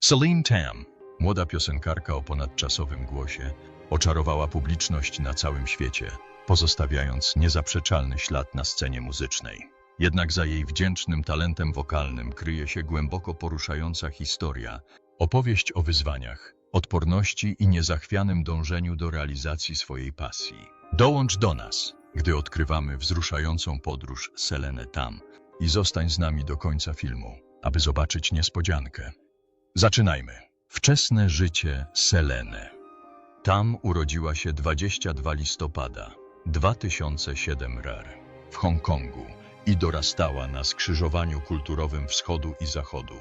Celine Tam, młoda piosenkarka o ponadczasowym głosie, oczarowała publiczność na całym świecie, pozostawiając niezaprzeczalny ślad na scenie muzycznej. Jednak za jej wdzięcznym talentem wokalnym kryje się głęboko poruszająca historia, opowieść o wyzwaniach, odporności i niezachwianym dążeniu do realizacji swojej pasji. Dołącz do nas, gdy odkrywamy wzruszającą podróż Selene Tam i zostań z nami do końca filmu, aby zobaczyć niespodziankę. Zaczynajmy. Wczesne życie Seleny. Tam urodziła się 22 listopada 2007 RR w Hongkongu i dorastała na skrzyżowaniu kulturowym wschodu i zachodu.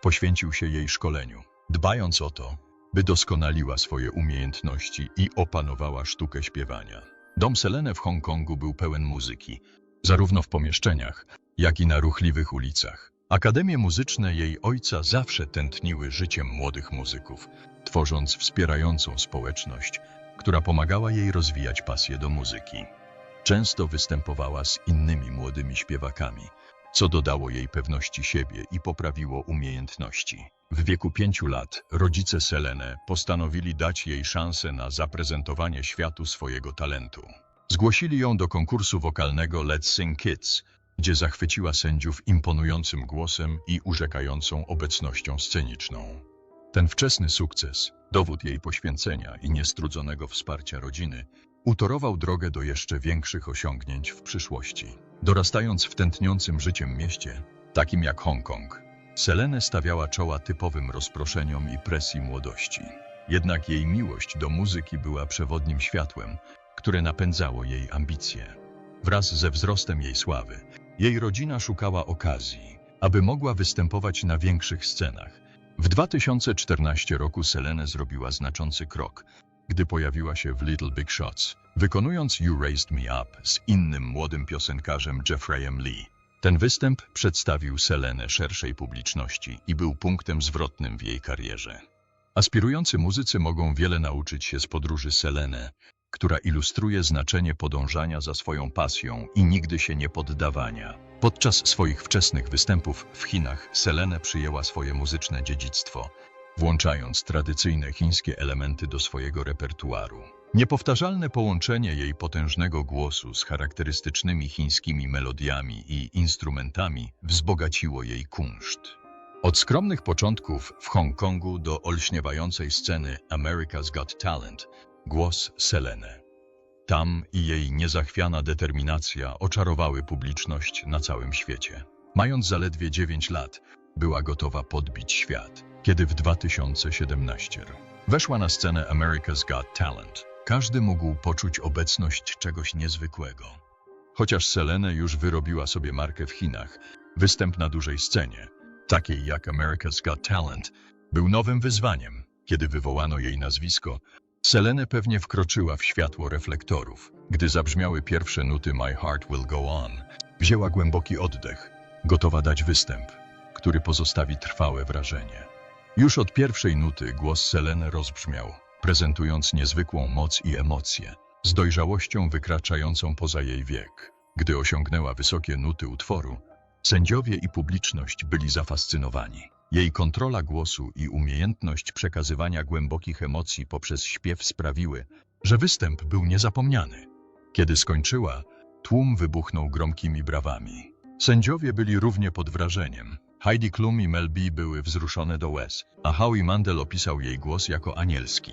Poświęcił się jej szkoleniu, dbając o to, by doskonaliła swoje umiejętności i opanowała sztukę śpiewania. Dom Selene w Hongkongu był pełen muzyki, zarówno w pomieszczeniach, jak i na ruchliwych ulicach. Akademie muzyczne jej ojca zawsze tętniły życiem młodych muzyków, tworząc wspierającą społeczność, która pomagała jej rozwijać pasję do muzyki. Często występowała z innymi młodymi śpiewakami, co dodało jej pewności siebie i poprawiło umiejętności. W wieku pięciu lat rodzice Selene postanowili dać jej szansę na zaprezentowanie światu swojego talentu. Zgłosili ją do konkursu wokalnego Let's Sing Kids, gdzie zachwyciła sędziów imponującym głosem i urzekającą obecnością sceniczną. Ten wczesny sukces, dowód jej poświęcenia i niestrudzonego wsparcia rodziny, utorował drogę do jeszcze większych osiągnięć w przyszłości. Dorastając w tętniącym życiem mieście, takim jak Hongkong, Selene stawiała czoła typowym rozproszeniom i presji młodości. Jednak jej miłość do muzyki była przewodnim światłem, które napędzało jej ambicje. Wraz ze wzrostem jej sławy, jej rodzina szukała okazji, aby mogła występować na większych scenach. W 2014 roku Selene zrobiła znaczący krok, gdy pojawiła się w Little Big Shots, wykonując You Raised Me Up z innym młodym piosenkarzem Jeffreyem Lee. Ten występ przedstawił Selenę szerszej publiczności i był punktem zwrotnym w jej karierze. Aspirujący muzycy mogą wiele nauczyć się z podróży Selene, która ilustruje znaczenie podążania za swoją pasją i nigdy się nie poddawania. Podczas swoich wczesnych występów w Chinach Selene przyjęła swoje muzyczne dziedzictwo, włączając tradycyjne chińskie elementy do swojego repertuaru. Niepowtarzalne połączenie jej potężnego głosu z charakterystycznymi chińskimi melodiami i instrumentami wzbogaciło jej kunszt. Od skromnych początków w Hongkongu do olśniewającej sceny America's Got Talent głos Selene. Tam i jej niezachwiana determinacja oczarowały publiczność na całym świecie. Mając zaledwie 9 lat, była gotowa podbić świat. Kiedy w 2017 weszła na scenę America's Got Talent, każdy mógł poczuć obecność czegoś niezwykłego. Chociaż Selene już wyrobiła sobie markę w Chinach, występ na dużej scenie, takiej jak America's Got Talent, był nowym wyzwaniem. Kiedy wywołano jej nazwisko, Selene pewnie wkroczyła w światło reflektorów. Gdy zabrzmiały pierwsze nuty My Heart Will Go On, wzięła głęboki oddech, gotowa dać występ, który pozostawi trwałe wrażenie. Już od pierwszej nuty głos Selene rozbrzmiał, prezentując niezwykłą moc i emocje, z dojrzałością wykraczającą poza jej wiek. Gdy osiągnęła wysokie nuty utworu, sędziowie i publiczność byli zafascynowani. Jej kontrola głosu i umiejętność przekazywania głębokich emocji poprzez śpiew sprawiły, że występ był niezapomniany. Kiedy skończyła, tłum wybuchnął gromkimi brawami. Sędziowie byli równie pod wrażeniem. Heidi Klum i Mel B były wzruszone do łez, a Howie Mandel opisał jej głos jako anielski.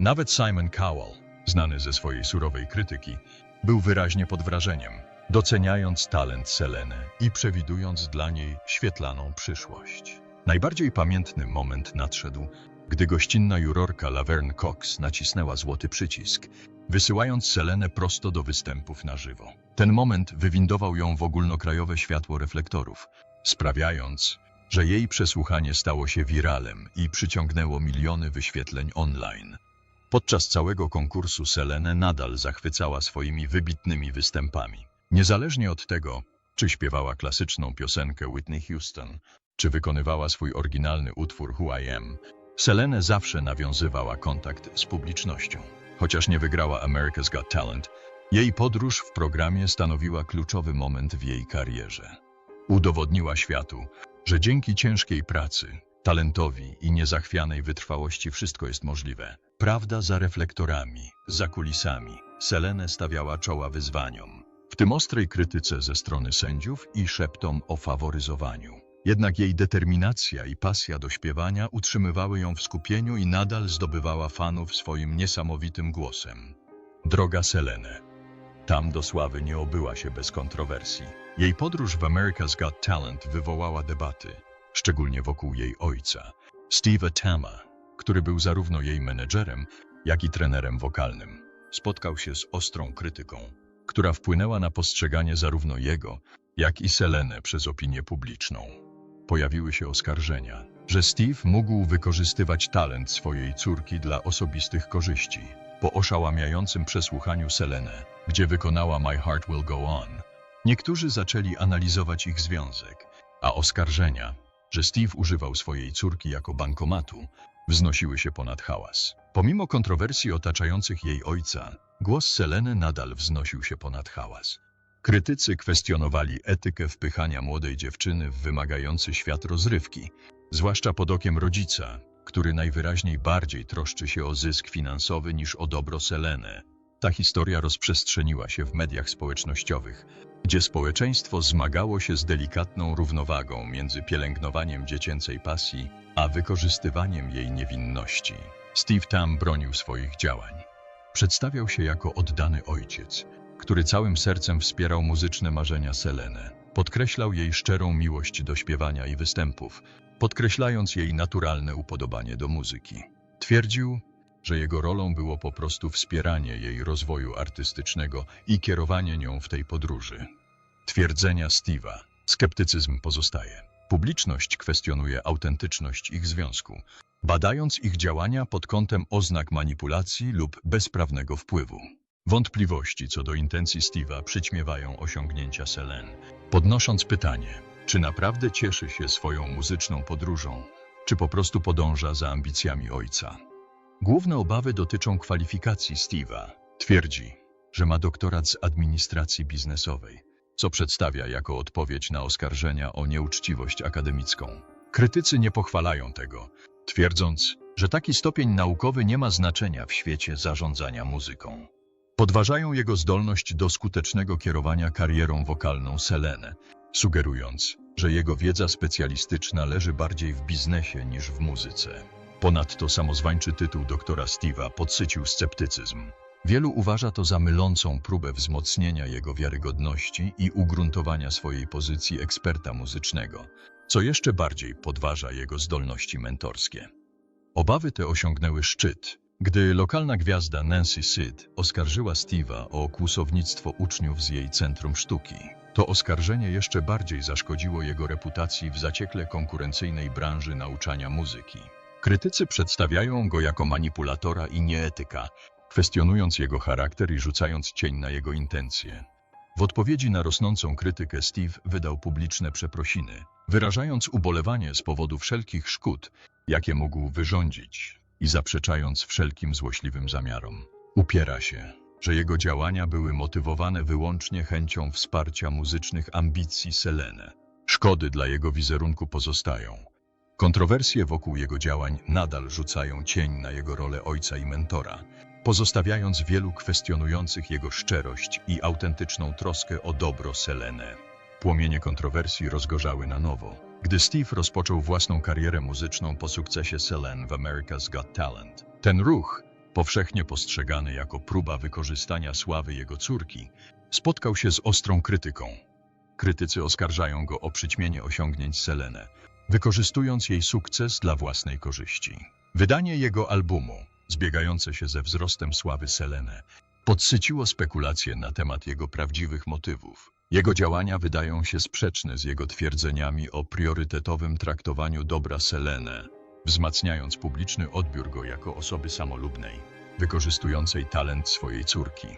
Nawet Simon Cowell, znany ze swojej surowej krytyki, był wyraźnie pod wrażeniem, doceniając talent Seleny i przewidując dla niej świetlaną przyszłość. Najbardziej pamiętny moment nadszedł, gdy gościnna jurorka Laverne Cox nacisnęła złoty przycisk, wysyłając Selenę prosto do występów na żywo. Ten moment wywindował ją w ogólnokrajowe światło reflektorów, sprawiając, że jej przesłuchanie stało się wiralem i przyciągnęło miliony wyświetleń online. Podczas całego konkursu Selene nadal zachwycała swoimi wybitnymi występami. Niezależnie od tego, czy śpiewała klasyczną piosenkę Whitney Houston, czy wykonywała swój oryginalny utwór Who I Am, Selene zawsze nawiązywała kontakt z publicznością. Chociaż nie wygrała America's Got Talent, jej podróż w programie stanowiła kluczowy moment w jej karierze. Udowodniła światu, że dzięki ciężkiej pracy, Talentowi i niezachwianej wytrwałości wszystko jest możliwe. Prawda za reflektorami, za kulisami. Selenę stawiała czoła wyzwaniom, w tym ostrej krytyce ze strony sędziów i szeptom o faworyzowaniu. Jednak jej determinacja i pasja do śpiewania utrzymywały ją w skupieniu i nadal zdobywała fanów swoim niesamowitym głosem. Droga Selene. Tam do sławy nie obyła się bez kontrowersji. Jej podróż w America's Got Talent wywołała debaty, szczególnie wokół jej ojca, Steve'a Tama, który był zarówno jej menedżerem, jak i trenerem wokalnym. Spotkał się z ostrą krytyką, która wpłynęła na postrzeganie zarówno jego, jak i Selene przez opinię publiczną. Pojawiły się oskarżenia, że Steve mógł wykorzystywać talent swojej córki dla osobistych korzyści. Po oszałamiającym przesłuchaniu Selene, gdzie wykonała My Heart Will Go On, niektórzy zaczęli analizować ich związek, a oskarżenia, że Steve używał swojej córki jako bankomatu, wznosiły się ponad hałas. Pomimo kontrowersji otaczających jej ojca, głos Seleny nadal wznosił się ponad hałas. Krytycy kwestionowali etykę wpychania młodej dziewczyny w wymagający świat rozrywki, zwłaszcza pod okiem rodzica, który najwyraźniej bardziej troszczy się o zysk finansowy niż o dobro Seleny. Ta historia rozprzestrzeniła się w mediach społecznościowych, gdzie społeczeństwo zmagało się z delikatną równowagą między pielęgnowaniem dziecięcej pasji, a wykorzystywaniem jej niewinności. Steve Tam bronił swoich działań. Przedstawiał się jako oddany ojciec, który całym sercem wspierał muzyczne marzenia Seleny. Podkreślał jej szczerą miłość do śpiewania i występów, podkreślając jej naturalne upodobanie do muzyki. Twierdził, że jego rolą było po prostu wspieranie jej rozwoju artystycznego i kierowanie nią w tej podróży. Twierdzenia Steve'a. Sceptycyzm pozostaje. Publiczność kwestionuje autentyczność ich związku, badając ich działania pod kątem oznak manipulacji lub bezprawnego wpływu. Wątpliwości co do intencji Steve'a przyćmiewają osiągnięcia Selene, podnosząc pytanie, czy naprawdę cieszy się swoją muzyczną podróżą, czy po prostu podąża za ambicjami ojca. Główne obawy dotyczą kwalifikacji Steve'a. Twierdzi, że ma doktorat z administracji biznesowej, co przedstawia jako odpowiedź na oskarżenia o nieuczciwość akademicką. Krytycy nie pochwalają tego, twierdząc, że taki stopień naukowy nie ma znaczenia w świecie zarządzania muzyką. Podważają jego zdolność do skutecznego kierowania karierą wokalną Selene, sugerując, że jego wiedza specjalistyczna leży bardziej w biznesie niż w muzyce. Ponadto samozwańczy tytuł doktora Steve'a podsycił sceptycyzm. Wielu uważa to za mylącą próbę wzmocnienia jego wiarygodności i ugruntowania swojej pozycji eksperta muzycznego, co jeszcze bardziej podważa jego zdolności mentorskie. Obawy te osiągnęły szczyt, gdy lokalna gwiazda Nancy Syd oskarżyła Steve'a o kłusownictwo uczniów z jej Centrum Sztuki. To oskarżenie jeszcze bardziej zaszkodziło jego reputacji w zaciekle konkurencyjnej branży nauczania muzyki. Krytycy przedstawiają go jako manipulatora i nieetyka, kwestionując jego charakter i rzucając cień na jego intencje. W odpowiedzi na rosnącą krytykę Steve wydał publiczne przeprosiny, wyrażając ubolewanie z powodu wszelkich szkód, jakie mógł wyrządzić i zaprzeczając wszelkim złośliwym zamiarom. Upiera się, że jego działania były motywowane wyłącznie chęcią wsparcia muzycznych ambicji Selene. Szkody dla jego wizerunku pozostają. Kontrowersje wokół jego działań nadal rzucają cień na jego rolę ojca i mentora, pozostawiając wielu kwestionujących jego szczerość i autentyczną troskę o dobro Selene. Płomienie kontrowersji rozgorzały na nowo, gdy Steve rozpoczął własną karierę muzyczną po sukcesie Selene w America's Got Talent. Ten ruch, powszechnie postrzegany jako próba wykorzystania sławy jego córki, spotkał się z ostrą krytyką. Krytycy oskarżają go o przyćmienie osiągnięć Selene, wykorzystując jej sukces dla własnej korzyści. Wydanie jego albumu, zbiegające się ze wzrostem sławy Selene, podsyciło spekulacje na temat jego prawdziwych motywów. Jego działania wydają się sprzeczne z jego twierdzeniami o priorytetowym traktowaniu dobra Selene, wzmacniając publiczny odbiór go jako osoby samolubnej, wykorzystującej talent swojej córki.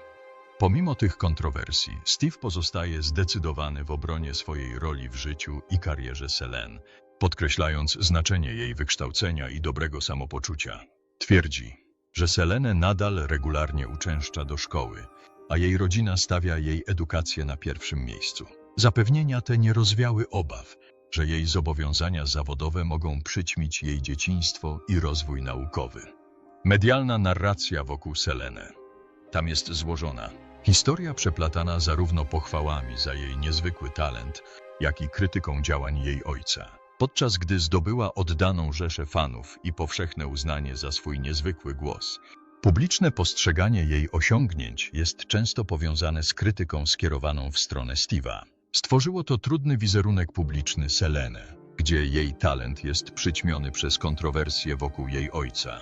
Pomimo tych kontrowersji, Steve pozostaje zdecydowany w obronie swojej roli w życiu i karierze Selene, podkreślając znaczenie jej wykształcenia i dobrego samopoczucia. Twierdzi, że Selene nadal regularnie uczęszcza do szkoły, a jej rodzina stawia jej edukację na pierwszym miejscu. Zapewnienia te nie rozwiały obaw, że jej zobowiązania zawodowe mogą przyćmić jej dzieciństwo i rozwój naukowy. Medialna narracja wokół Seleny. Tam jest złożona. Historia przeplatana zarówno pochwałami za jej niezwykły talent, jak i krytyką działań jej ojca. Podczas gdy zdobyła oddaną rzeszę fanów i powszechne uznanie za swój niezwykły głos, publiczne postrzeganie jej osiągnięć jest często powiązane z krytyką skierowaną w stronę Steve'a. Stworzyło to trudny wizerunek publiczny Seleny, gdzie jej talent jest przyćmiony przez kontrowersje wokół jej ojca.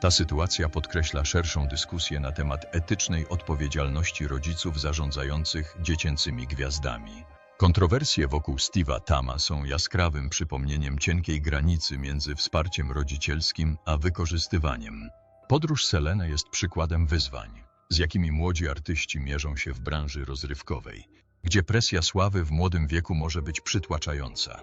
Ta sytuacja podkreśla szerszą dyskusję na temat etycznej odpowiedzialności rodziców zarządzających dziecięcymi gwiazdami. Kontrowersje wokół Steve'a Tama są jaskrawym przypomnieniem cienkiej granicy między wsparciem rodzicielskim a wykorzystywaniem. Podróż Selene jest przykładem wyzwań, z jakimi młodzi artyści mierzą się w branży rozrywkowej, gdzie presja sławy w młodym wieku może być przytłaczająca.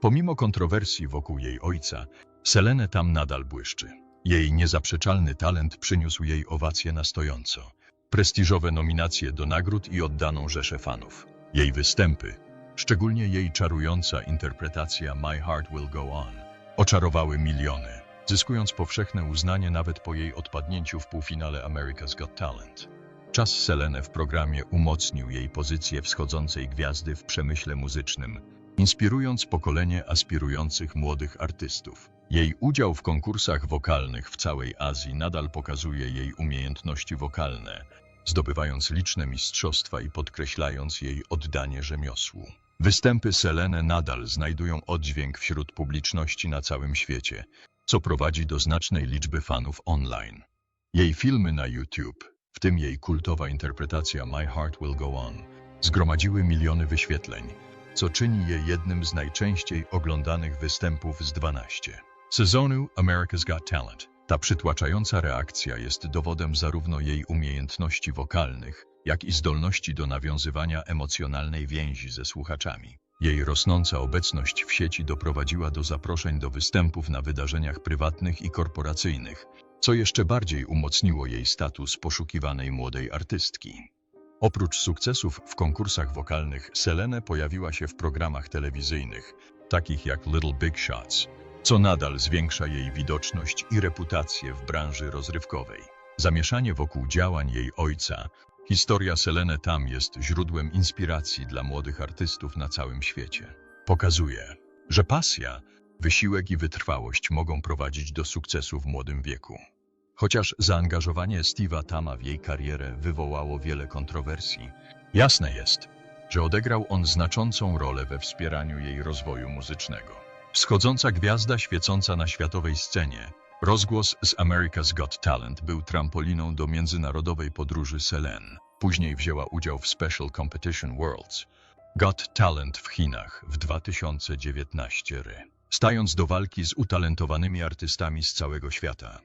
Pomimo kontrowersji wokół jej ojca, Selene tam nadal błyszczy. Jej niezaprzeczalny talent przyniósł jej owację na stojąco, prestiżowe nominacje do nagród i oddaną rzeszę fanów. Jej występy, szczególnie jej czarująca interpretacja My Heart Will Go On, oczarowały miliony, zyskując powszechne uznanie nawet po jej odpadnięciu w półfinale America's Got Talent. Czas Selene w programie umocnił jej pozycję wschodzącej gwiazdy w przemyśle muzycznym, inspirując pokolenie aspirujących młodych artystów. Jej udział w konkursach wokalnych w całej Azji nadal pokazuje jej umiejętności wokalne, zdobywając liczne mistrzostwa i podkreślając jej oddanie rzemiosłu. Występy Selene nadal znajdują oddźwięk wśród publiczności na całym świecie, co prowadzi do znacznej liczby fanów online. Jej filmy na YouTube, w tym jej kultowa interpretacja My Heart Will Go On, zgromadziły miliony wyświetleń, co czyni je jednym z najczęściej oglądanych występów z 12 sezonu America's Got Talent. Ta przytłaczająca reakcja jest dowodem zarówno jej umiejętności wokalnych, jak i zdolności do nawiązywania emocjonalnej więzi ze słuchaczami. Jej rosnąca obecność w sieci doprowadziła do zaproszeń do występów na wydarzeniach prywatnych i korporacyjnych, co jeszcze bardziej umocniło jej status poszukiwanej młodej artystki. Oprócz sukcesów w konkursach wokalnych, Selene pojawiła się w programach telewizyjnych, takich jak Little Big Shots, co nadal zwiększa jej widoczność i reputację w branży rozrywkowej. Zamieszanie wokół działań jej ojca, historia Selene Tam jest źródłem inspiracji dla młodych artystów na całym świecie. Pokazuje, że pasja, wysiłek i wytrwałość mogą prowadzić do sukcesu w młodym wieku. Chociaż zaangażowanie Steve'a Tama w jej karierę wywołało wiele kontrowersji, jasne jest, że odegrał on znaczącą rolę we wspieraniu jej rozwoju muzycznego. Wschodząca gwiazda świecąca na światowej scenie, rozgłos z America's Got Talent był trampoliną do międzynarodowej podróży Selene. Później wzięła udział w Special Competition Worlds Got Talent w Chinach w 2019 r. Stając do walki z utalentowanymi artystami z całego świata.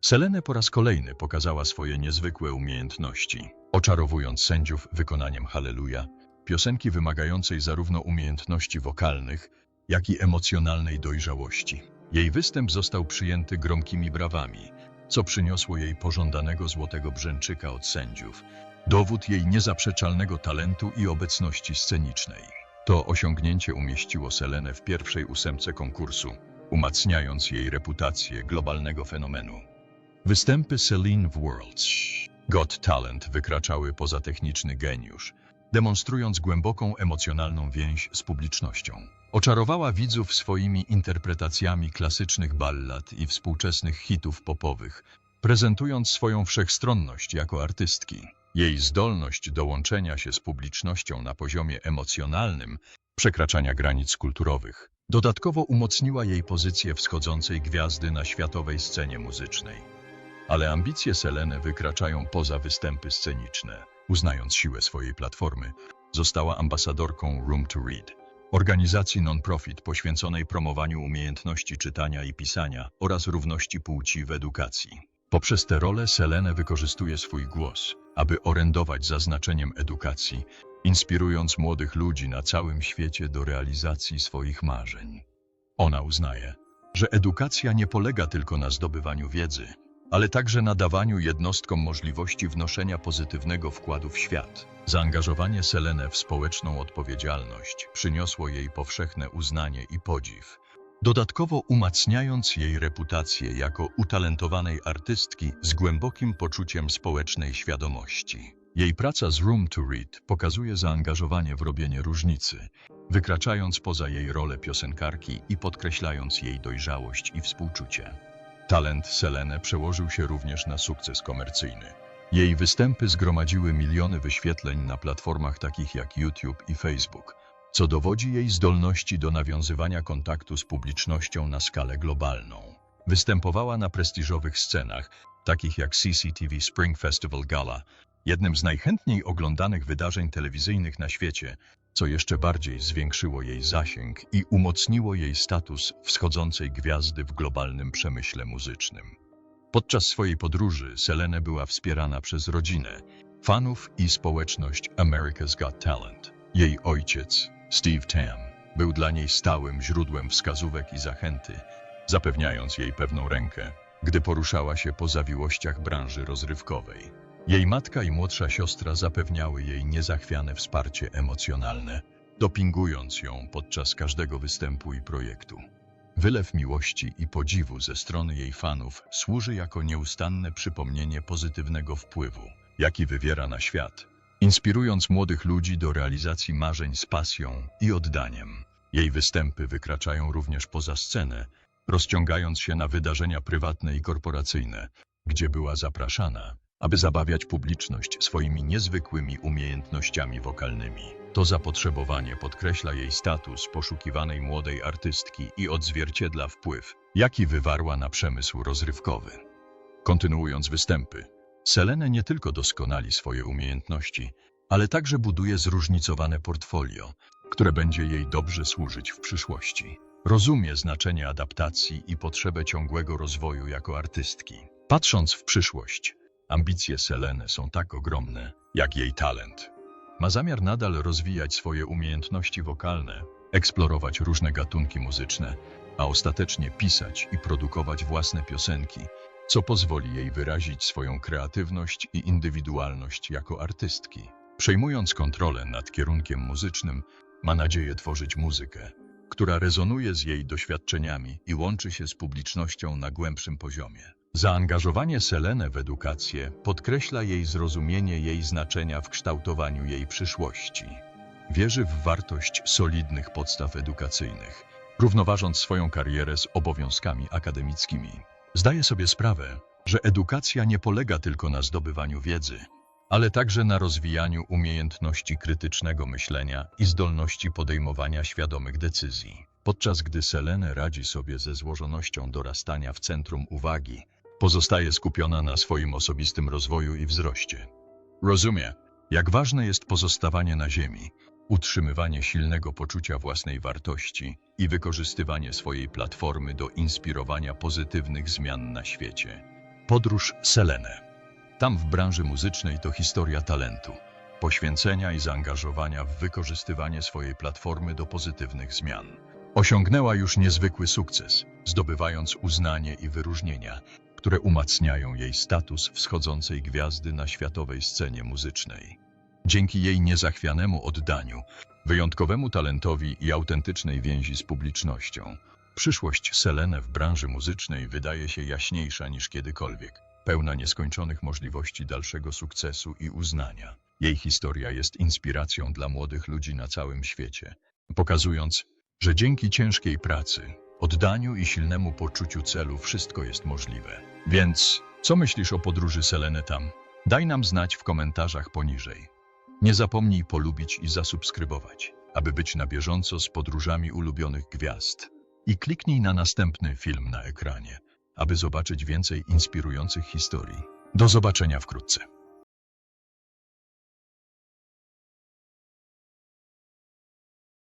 Selene po raz kolejny pokazała swoje niezwykłe umiejętności, oczarowując sędziów wykonaniem Halleluja, piosenki wymagającej zarówno umiejętności wokalnych, jak i emocjonalnej dojrzałości. Jej występ został przyjęty gromkimi brawami, co przyniosło jej pożądanego złotego brzęczyka od sędziów, dowód jej niezaprzeczalnego talentu i obecności scenicznej. To osiągnięcie umieściło Selenę w pierwszej ósemce konkursu, umacniając jej reputację globalnego fenomenu. Występy Celine w Worlds Got Talent wykraczały poza techniczny geniusz, demonstrując głęboką emocjonalną więź z publicznością. Oczarowała widzów swoimi interpretacjami klasycznych ballad i współczesnych hitów popowych, prezentując swoją wszechstronność jako artystki. Jej zdolność do łączenia się z publicznością na poziomie emocjonalnym, przekraczania granic kulturowych, dodatkowo umocniła jej pozycję wschodzącej gwiazdy na światowej scenie muzycznej. Ale ambicje Seleny wykraczają poza występy sceniczne. Uznając siłę swojej platformy, została ambasadorką Room to Read, organizacji non-profit poświęconej promowaniu umiejętności czytania i pisania oraz równości płci w edukacji. Poprzez tę rolę Selene wykorzystuje swój głos, aby orędować za znaczeniem edukacji, inspirując młodych ludzi na całym świecie do realizacji swoich marzeń. Ona uznaje, że edukacja nie polega tylko na zdobywaniu wiedzy, ale także na dawaniu jednostkom możliwości wnoszenia pozytywnego wkładu w świat. Zaangażowanie Selene w społeczną odpowiedzialność przyniosło jej powszechne uznanie i podziw, dodatkowo umacniając jej reputację jako utalentowanej artystki z głębokim poczuciem społecznej świadomości. Jej praca z Room to Read pokazuje zaangażowanie w robienie różnicy, wykraczając poza jej rolę piosenkarki i podkreślając jej dojrzałość i współczucie. Talent Selene przełożył się również na sukces komercyjny. Jej występy zgromadziły miliony wyświetleń na platformach takich jak YouTube i Facebook, co dowodzi jej zdolności do nawiązywania kontaktu z publicznością na skalę globalną. Występowała na prestiżowych scenach, takich jak CCTV Spring Festival Gala, jednym z najchętniej oglądanych wydarzeń telewizyjnych na świecie, co jeszcze bardziej zwiększyło jej zasięg i umocniło jej status wschodzącej gwiazdy w globalnym przemyśle muzycznym. Podczas swojej podróży Selene była wspierana przez rodzinę, fanów i społeczność America's Got Talent. Jej ojciec, Steve Tam, był dla niej stałym źródłem wskazówek i zachęty, zapewniając jej pewną rękę, gdy poruszała się po zawiłościach branży rozrywkowej. Jej matka i młodsza siostra zapewniały jej niezachwiane wsparcie emocjonalne, dopingując ją podczas każdego występu i projektu. Wylew miłości i podziwu ze strony jej fanów służy jako nieustanne przypomnienie pozytywnego wpływu, jaki wywiera na świat, inspirując młodych ludzi do realizacji marzeń z pasją i oddaniem. Jej występy wykraczają również poza scenę, rozciągając się na wydarzenia prywatne i korporacyjne, gdzie była zapraszana, aby zabawiać publiczność swoimi niezwykłymi umiejętnościami wokalnymi. To zapotrzebowanie podkreśla jej status poszukiwanej młodej artystki i odzwierciedla wpływ, jaki wywarła na przemysł rozrywkowy. Kontynuując występy, Selene nie tylko doskonali swoje umiejętności, ale także buduje zróżnicowane portfolio, które będzie jej dobrze służyć w przyszłości. Rozumie znaczenie adaptacji i potrzebę ciągłego rozwoju jako artystki. Patrząc w przyszłość, ambicje Selene są tak ogromne, jak jej talent. Ma zamiar nadal rozwijać swoje umiejętności wokalne, eksplorować różne gatunki muzyczne, a ostatecznie pisać i produkować własne piosenki, co pozwoli jej wyrazić swoją kreatywność i indywidualność jako artystki. Przejmując kontrolę nad kierunkiem muzycznym, ma nadzieję tworzyć muzykę, która rezonuje z jej doświadczeniami i łączy się z publicznością na głębszym poziomie. Zaangażowanie Selene w edukację podkreśla jej zrozumienie jej znaczenia w kształtowaniu jej przyszłości. Wierzy w wartość solidnych podstaw edukacyjnych, równoważąc swoją karierę z obowiązkami akademickimi. Zdaje sobie sprawę, że edukacja nie polega tylko na zdobywaniu wiedzy, ale także na rozwijaniu umiejętności krytycznego myślenia i zdolności podejmowania świadomych decyzji. Podczas gdy Selene radzi sobie ze złożonością dorastania w centrum uwagi, pozostaje skupiona na swoim osobistym rozwoju i wzroście. Rozumie, jak ważne jest pozostawanie na ziemi, utrzymywanie silnego poczucia własnej wartości i wykorzystywanie swojej platformy do inspirowania pozytywnych zmian na świecie. Podróż Selene. Tam w branży muzycznej to historia talentu, poświęcenia i zaangażowania w wykorzystywanie swojej platformy do pozytywnych zmian. Osiągnęła już niezwykły sukces, zdobywając uznanie i wyróżnienia, które umacniają jej status wschodzącej gwiazdy na światowej scenie muzycznej. Dzięki jej niezachwianemu oddaniu, wyjątkowemu talentowi i autentycznej więzi z publicznością, przyszłość Selene w branży muzycznej wydaje się jaśniejsza niż kiedykolwiek, pełna nieskończonych możliwości dalszego sukcesu i uznania. Jej historia jest inspiracją dla młodych ludzi na całym świecie, pokazując, że dzięki ciężkiej pracy, oddaniu i silnemu poczuciu celu wszystko jest możliwe. Więc co myślisz o podróży Seleny tam? Daj nam znać w komentarzach poniżej. Nie zapomnij polubić i zasubskrybować, aby być na bieżąco z podróżami ulubionych gwiazd. I kliknij na następny film na ekranie, aby zobaczyć więcej inspirujących historii. Do zobaczenia wkrótce.